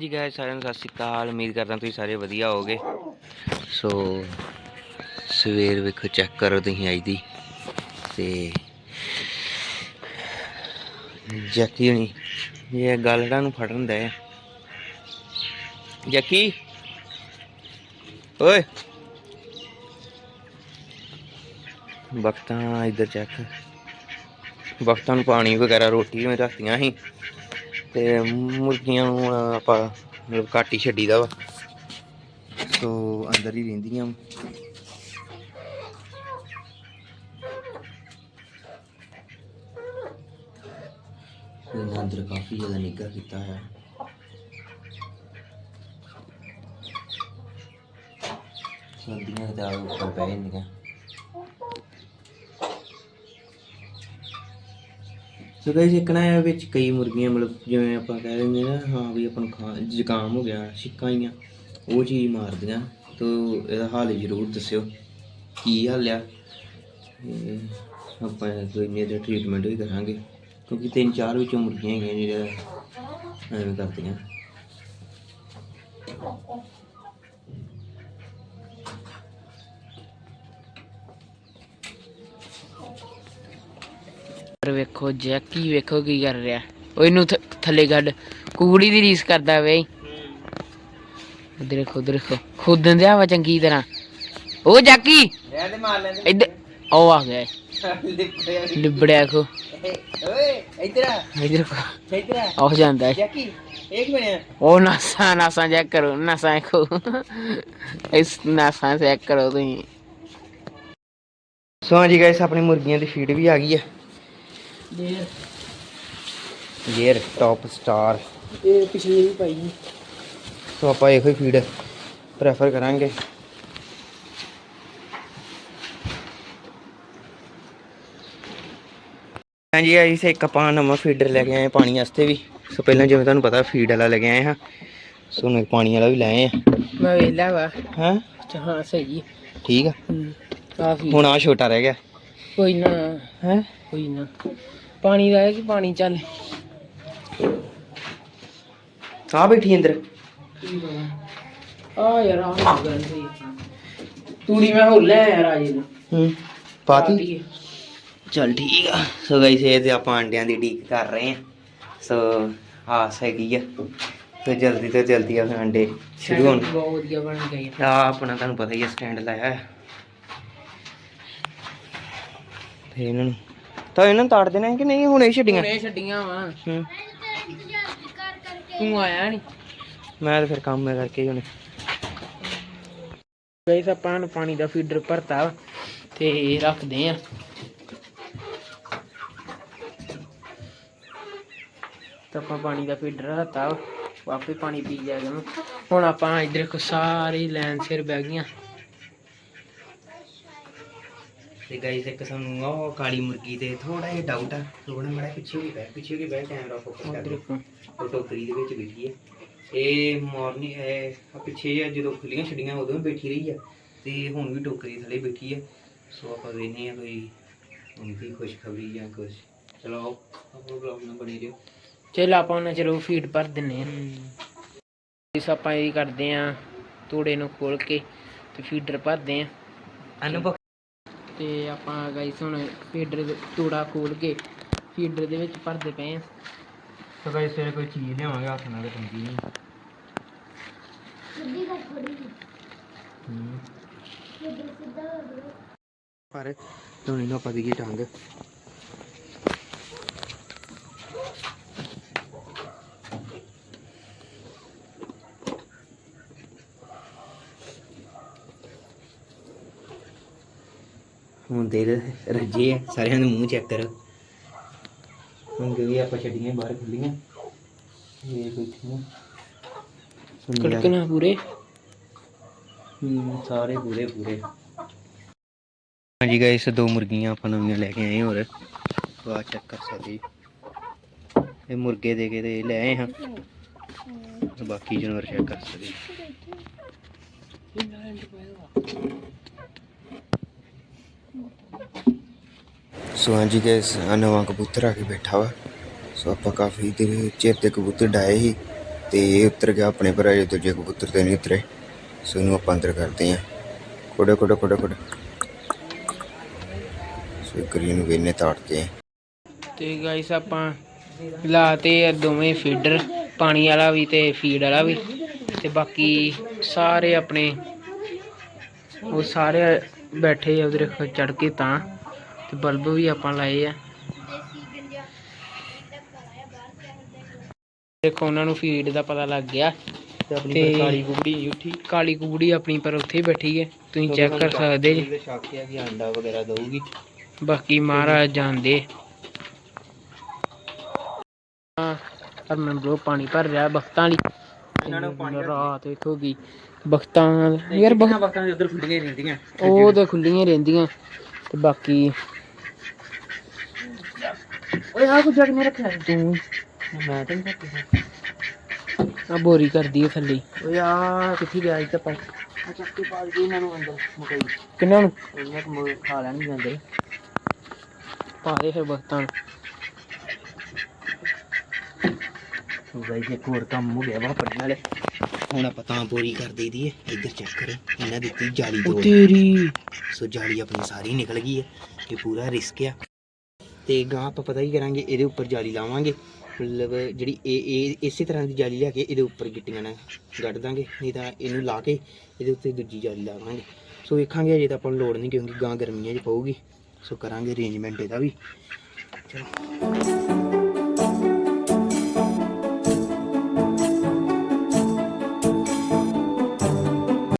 ਜੀ ਗਾਇਸ ਸਾਰਿਆਂ ਨੂੰ ਸਤਿ ਸ਼੍ਰੀ ਅਕਾਲ। ਉਮੀਦ ਕਰਦਾ ਤੁਸੀਂ ਸਾਰੇ ਵਧੀਆ ਹੋਗੇ ਸੋ ਸਵੇਰ ਵੇਖੋ ਚੈੱਕ ਕਰੋ ਤੁਸੀਂ ਅੱਜ ਦੀ। ਤੇ ਜੱਕੀ ਹੁਣੀ, ਇਹ ਗਲੜਾ ਨੂੰ ਫੜਨ ਦੇ। ਜੱਕੀ? ਓਏ! ਬਖਤਾਂ ਇੱਧਰ ਚੈੱਕ ਵਕਤਾਂ ਨੂੰ ਪਾਣੀ ਵਗੈਰਾ ਰੋਟੀ ਮੈਂ ਰੱਖਤੀਆਂ ਸੀ। ਤੇ ਮੁਰਗੀਆਂ ਨੂੰ ਹੁਣ ਆਪਾਂ ਮਤਲਬ ਘੱਟ ਹੀ ਛੱਡੀਦਾ ਵਾ। ਸੋ ਅੰਦਰ ਹੀ ਰਹਿੰਦੀਆਂ ਇਹਨਾਂ ਅੰਦਰ ਕਾਫੀ ਜ਼ਿਆਦਾ ਨਿੱਘਾ ਕੀਤਾ ਹੈ ਸਰਦੀਆਂ ਦਾ ਉੱਪਰ ਪੈ ਜਾਂਦੀਆਂ। ਸੋ ਗਾਇਸ ਇੱਕ ਨਾ ਵਿੱਚ ਕਈ ਮੁਰਗੀਆਂ, ਮਤਲਬ ਜਿਵੇਂ ਆਪਾਂ ਕਹਿ ਦਿੰਦੇ ਨਾ ਹਾਂ ਵੀ ਆਪਾਂ ਨੂੰ ਖਾ, ਜ਼ੁਕਾਮ ਹੋ ਗਿਆ, ਛਿੱਕਾਂ ਆਈਆਂ, ਉਹ ਚੀਜ਼ ਮਾਰਦੀਆਂ। ਤੋ ਇਹਦਾ ਹਾਲ ਜ਼ਰੂਰ ਦੱਸਿਓ, ਕੀ ਹਾਲ ਆ? ਆਪਾਂ ਕੋਈ ਨਹੀਂ ਇਹਦਾ ਟ੍ਰੀਟਮੈਂਟ ਵੀ ਕਰਾਂਗੇ, ਕਿਉਂਕਿ ਤਿੰਨ ਚਾਰ ਵਿੱਚੋਂ ਮੁਰਗੀਆਂ ਹੈਗੀਆਂ ਜਿਹੜੀਆਂ ਐਵੇਂ ਕਰਦੀਆਂ। ਵੇਖੋ ਜੈਕੀ ਵੇਖੋ ਕੀ ਕਰ ਰਿਹਾ। ਉਹ ਇਹਨੂੰ ਥੱਲੇ ਕੱਢ। ਕੁੜੀ ਦੀ ਰੀਸ ਕਰਦਾ ਵੇ। ਉਧਰ ਦੇਖੋ ਉਧਰ ਦੇਖੋ ਖੁਦਨ ਦਿਆ ਵਾ ਚੰਗੀ ਤਰ੍ਹਾਂ। ਉਹ ਜੈਕੀ! ਰਹਿ ਮਾਰ ਲੈਂਦੇ। ਇੱਧਰ ਉਹ ਆ ਗਿਆ। ਲਿਬੜਿਆ ਕੋ ਓਏ ਇੱਧਰ ਆ। ਇੱਧਰ ਦੇਖੋ ਇੱਧਰ ਆ। ਆਹ ਜਾਂਦਾ ਹੈ। ਜੈਕੀ ਇੱਕ ਮਿੰਟ। ਉਹ ਨਾਸਾਂ ਨਾਸਾਂ ਚੈੱਕ ਕਰੋ। ਨਾਸਾਂ ਦੇਖੋ ਇਸ ਨਾਸਾਂ ਚੈੱਕ ਕਰੋ ਤੁਸੀਂ। ਸੋ ਹਾਂਜੀ ਗਾਇਸ ਆਪਣੀ ਮੁਰਗੀਆਂ ਦੀ ਫੀਡ ਵੀ ਆ ਗਈ ਹੈ। ਗੇਅਰ ਟੌਪ ਸਟਾਰ ਇਹ ਪਿਛਲੀ ਵੀ ਪਾਈ ਸੋ। ਆਪਾਂ ਇਹੋ ਹੀ ਫੀਡ ਪ੍ਰੈਫਰ ਕਰਾਂਗੇ। ਹਾਂਜੀ ਆਈ ਸੇ ਇੱਕ ਆਪਾਂ ਨਵਾਂ ਫੀਡਰ ਲੈ ਕੇ ਆਏ ਹਾਂ ਪਾਣੀ ਵਾਸਤੇ ਵੀ। ਸੋ ਪਹਿਲਾਂ ਜਿਵੇਂ ਤੁਹਾਨੂੰ ਪਤਾ ਫੀਡ ਵਾਲਾ ਲੈ ਕੇ ਆਏ ਹਾਂ। ਸੋ ਹੁਣ ਪਾਣੀ ਵਾਲਾ ਵੀ ਲੈ ਆਏ ਮੈਂ ਵੇਲਾ ਵਾ। ਹਾਂ? ਹਾਂ ਸਹੀ ਠੀਕ ਆ। ਕਾਫੀ। ਹੁਣ ਆ ਛੋਟਾ ਰਹਿ ਗਿਆ। ਕੋਈ ਨਾ। ਹੈ? ਕੋਈ ਨਾ। ਪਾਣੀ ਦਾ ਹੈ ਕਿ ਪਾਣੀ ਚੱਲ। ਆ ਬੈਠੀ ਅੰਦਰ। ਆ ਯਾਰ ਆ ਗੱਲ ਸਹੀ ਤੂੜੀ ਮੈਂ ਹੋ ਲੈ ਯਾਰ ਆਜੇ ਨੂੰ। ਹੂੰ ਪਾਤੀ? ਚਲ ਠੀਕ ਆ। ਸੋ ਗਾਈਸ ਇਹ ਤੇ ਆਪਾਂ ਅੰਡਿਆਂ ਦੀ ਡੀਕ ਕਰ ਰਹੇ ਆ ਸੋ ਆਸ ਹੈਗੀ ਆ। ਤੇ ਜਲਦੀ ਤੋਂ ਜਲਦੀ ਆ ਫਿਰ ਅੰਡੇ ਸ਼ੁਰੂ ਹੋਣ। ਬਹੁਤ ਵਧੀਆ ਬਣ ਗਈ ਆ। ਆਪਣਾ ਤੁਹਾਨੂੰ ਪਤਾ ਹੀ ਆ ਸਟੈਂਡ ਲਾਇਆ ਹੈ ਤੇ ਇਹਨਾਂ ਨੂੰ ਤਾਂ ਇਹਨਾਂ ਨੂੰ ਤਾੜ ਦੇਣਾ ਹੈ ਕਿ ਨਹੀਂ ਹੁਣੇ ਹੀ ਛੱਡੀਆਂ? ਹੁਣੇ ਛੱਡੀਆਂ ਵਾ। ਹੂੰ। ਤੂੰ ਆਇਆ ਨਹੀਂ ਮੈਂ ਤਾਂ ਫਿਰ ਕੰਮ ਕਰਕੇ ਹੀ ਹੁਣੇ। ਗਾਇਸ ਆਪਾਂ ਨੂੰ ਪਾਣੀ ਦਾ ਫੀਡਰ ਭਰਤਾ ਵਾ ਤੇ ਰੱਖਦੇ ਆ। ਤਾਂ ਆਪਾਂ ਪਾਣੀ ਦਾ ਫੀਡਰ ਰੱਖਤਾ ਵਾ। ਆਪੇ ਪਾਣੀ ਪੀ ਜਾਏਗਾ ਹੁਣ ਆਪਾਂ ਇਧਰ ਕੋ ਸਾਰੀ ਲਾਈਨ ਸਿਰ ਬਹਿ ਗਈਆਂ। ਤੇ ਗਾਈਸ ਇੱਕ ਸਾਨੂੰ ਉਹ ਕਾਲੀ ਮੁਰਗੀ ਤੇ ਥੋੜਾ ਜਿਹਾ ਡਾਊਟ ਆ। ਥੋੜਾ ਬੜਾ ਪਿੱਛੇ ਹੋ ਗਿਆ ਪਿੱਛੇ ਗਿਆ ਬੈਠ ਕੈਮਰਾ ਫੋਕਸ ਕਰ ਉਹ ਟੋਕਰੀ ਦੇ ਵਿੱਚ ਬੈਠੀ ਹੈ ਇਹ ਮਾਰਨਿੰਗ ਹੈ ਪਿੱਛੇ ਜਿਹੇ ਜਦੋਂ ਖੁੱਲੀਆਂ ਛੱਡੀਆਂ ਉਦੋਂ ਵੀ ਬੈਠੀ ਰਹੀ ਆ। ਤੇ ਹੁਣ ਵੀ ਟੋਕਰੀ ਥੱਲੇ ਬੈਠੀ ਹੈ ਸੋ ਆਪਾਂ ਵੇਖਦੇ ਆ ਕੋਈ ਉਨਕੀ ਖੁਸ਼ਖਬਰੀ ਜਾਂ ਕੁਝ ਚਲੋ ਆਪਾਂ ਬਲੌਗ ਨਾਲ ਬਣੇ ਰਹੋ। ਚਲ ਆਪਾਂ ਉਹਨਾਂ ਚਲੋ ਫੀਡ ਭਰ ਦਿੰਨੇ ਆ ਇਸ ਆਪਾਂ ਇਹ ਕਰਦੇ ਆ ਤੂੜੇ ਨੂੰ ਖੋਲ ਕੇ ਤੇ ਫੀਡਰ ਭਰਦੇ ਆ ਅਨੁਭਵ ਤੇ ਆਪਾਂ ਗਾਈਸ ਹੁਣ ਫੀਡਰ ਦੇ ਤੂੜਾ ਖੋਲ ਕੇ ਫੀਡਰ ਦੇ ਵਿੱਚ ਭਰਦੇ ਪਏ ਆ। ਸੋ ਗਾਈਸ ਫਿਰ ਕੋਈ ਚੀਜ਼ ਲਿਆਵਾਂਗੇ ਹੱਥ ਨਾਲ ਟੰਗੀ ਨਹੀਂ। ਪਰ ਧੋਣੀ ਨੂੰ ਆਪਾਂ ਦੀ ਟੰਗ? ਹੁਣ ਦੇ ਰੱਜੇ ਆ ਸਾਰਿਆਂ ਦੇ ਮੂੰਹ ਚੈੱਕ ਕਰੋ। ਹੁਣ ਕਿਉਂਕਿ ਆਪਾਂ ਛੱਡੀਆਂ ਬਾਹਰ ਖੁੱਲੀਆਂ। ਇਹ ਬੈਠੀਆਂ ਸੁਣੀਆਂ ਕੜਕਣਾ ਪੂਰੇ। ਹੂੰ ਸਾਰੇ ਪੂਰੇ ਪੂਰੇ। ਹਾਂਜੀ ਗਾਇਸ ਦੋ ਮੁਰਗੀਆਂ ਆਪਾਂ ਨਵੀਆਂ ਲੈ ਕੇ ਆਏ ਹੋਰ ਵਾਹ ਚੈੱਕ ਕਰ ਸਕਦੇ। ਇਹ ਮੁਰਗੇ ਦੇ ਕੇ ਤੇ ਲੈ ਆਏ ਹਾਂ। ਬਾਕੀ ਜਾਨਵਰ ਚੈੱਕ ਕਰ ਸਕਦੇ। ਸੋ ਹਾਂਜੀ ਗਾਇਸ ਆ ਨਵਾਂ ਕਬੂਤਰ ਆ ਕੇ ਬੈਠਾ ਵਾ। ਸੋ ਆਪਾਂ ਕਾਫੀ ਦੇਰ ਚਿਰ ਤੇ ਕਬੂਤਰ ਡਾਏ ਸੀ ਤੇ ਇਹ ਉੱਤਰ ਗਿਆ ਆਪਣੇ ਪਰ, ਅਜੇ ਦੂਜੇ ਕਬੂਤਰ ਤੇ ਨਹੀਂ ਉਤਰੇ। ਸੋ ਇਹਨੂੰ ਆਪਾਂ ਅੰਦਰ ਕਰਦੇ ਹਾਂ ਕੋੜੇ ਕੋੜੇ ਕੋੜੇ ਕੋੜੇ ਸੋ ਗ੍ਰੀਨ ਵੇਨੇ ਤਾੜਤੇ ਤੇ ਗਾਇਸ ਆਪਾਂ ਲਾਤੇ ਦੋਵੇਂ ਫੀਡਰ ਪਾਣੀ ਵਾਲਾ ਵੀ ਤੇ ਫੀਡ ਵਾਲਾ ਵੀ। ਤੇ ਬਾਕੀ ਸਾਰੇ ਆਪਣੇ, ਉਹ ਸਾਰੇ ਬੈਠੇ ਆ ਉਧਰ ਚੜ ਕੇ ਤਾਂ। ਤੇ ਬਲਬ ਵੀ ਆਪਾਂ ਲਾਏ ਆ। ਦੇਖੋ ਉਹਨਾਂ ਨੂੰ ਫੀਡ ਦਾ ਪਤਾ ਲੱਗ ਗਿਆ ਤੇ ਆਪਣੀ ਕਾਲੀ ਕੁਕੜੀ ਉੱਠੀ ਕਾਲੀ ਕੁਕੜੀ ਆਪਣੀ ਪਰ ਉੱਥੇ ਹੀ ਬੈਠੀ ਹੈ। ਤੁਸੀਂ ਚੈੱਕ ਕਰ ਸਕਦੇ ਜੀ। ਇਹਦੇ ਸ਼ੱਕ ਹੈ ਕਿ ਅੰਡਾ ਵਗੈਰਾ ਦਊਗੀ। ਬਾਕੀ ਮਹਾਰਾਜ ਜਾਣਦੇ। ਹਾਂ ਹਰਮਨ ਬ్రో ਪਾਣੀ ਭਰ ਰਿਹਾ ਬਖਤਾਂ ਲਈ ਇਹਨਾਂ ਨੂੰ ਪਾਣੀ ਰਾਤ ਵੇਖੋ ਗਈ ਬਖਤਾਂ ਯਾਰ ਬਖ- ਵਕਤਾਂ ਦੇ ਉਧਰ ਖੁੱਲੀਆਂ ਰਹਿੰਦੀਆਂ? ਉਹ ਤਾਂ ਖੁੱਲੀਆਂ ਰਹਿੰਦੀਆਂ। ਤੇ ਬਾਕੀ ਓਏ ਆ ਕੁਝ ਜਗ ਨਹੀਂ ਰੱਖਿਆ ਤੂੰ ਮੈਂ ਤਾਂ? ਨਹੀਂ ਪਤਾ ਆ ਬੋਰੀ ਕਰਦੀ ਹੈ ਥੱਲੇ। ਓਏ ਆ ਕਿੱਥੇ ਗਿਆ ਇੱਥੇ ਪਾ ਆ ਚੱਕੀ ਪਾ ਦੇ ਇਹਨਾਂ ਨੂੰ ਅੰਦਰ ਮਕਈ। ਕਿੰਨਾਂ ਨੂੰ? ਇਹਨਾਂ ਨੂੰ ਮੁੜ ਖਾ ਲੈਣ ਜਾਂਦੇ ਪਾ ਦੇ ਫਿਰ ਬਖਤਾਂ ਨੂੰ। ਸੋ ਗਾਈਸ ਇੱਕ ਹੋਰ ਕੰਮ ਹੋ ਗਿਆ ਵਾ ਪੜਨ ਵਾਲੇ। ਹੁਣ ਆਪਾਂ ਤਾਂ ਪੂਰੀ ਕਰ ਦੇਈਦੀ ਹੈ ਇੱਧਰ ਚੈੱਕ ਕਰੋ। ਇਹਨਾਂ ਦਿੱਤੀ ਜਾਲੀ ਉਹ ਦੋ ਤੇਰੀ। ਸੋ ਜਾਲੀ ਆਪਣੀ ਸਾਰੀ ਨਿਕਲ ਗਈ ਹੈ। ਇਹ ਪੂਰਾ ਰਿਸਕ ਆ। ਤੇ ਗਾਂ ਆਪਾਂ ਪਤਾ ਹੀ ਕਰਾਂਗੇ, ਇਹਦੇ ਉੱਪਰ ਜਾਲੀ ਲਾਵਾਂਗੇ। ਮਤਲਬ ਜਿਹੜੀ ਇਹ ਇਹ, ਇਸੇ ਤਰ੍ਹਾਂ ਦੀ ਜਾਲੀ ਲਿਆ ਕੇ ਇਹਦੇ ਉੱਪਰ ਗਿੱਟੀਆਂ ਨਾਲ ਗੱਡ ਦਾਂਗੇ, ਨਹੀਂ ਤਾਂ ਇਹਨੂੰ ਲਾ ਕੇ ਇਹਦੇ ਉੱਤੇ ਦੂਜੀ ਜਾਲੀ ਲਾਵਾਂਗੇ। ਸੋ ਵੇਖਾਂਗੇ, ਅਜੇ ਤਾਂ ਆਪਾਂ ਨੂੰ ਲੋੜ ਨਹੀਂ ਕਿਉਂਕਿ ਗਾਂ ਗਰਮੀਆਂ 'ਚ ਪਊਗੀ। ਸੋ ਕਰਾਂਗੇ ਅਰੇਂਜਮੈਂਟ ਇਹਦਾ ਵੀ। ਚਲੋ।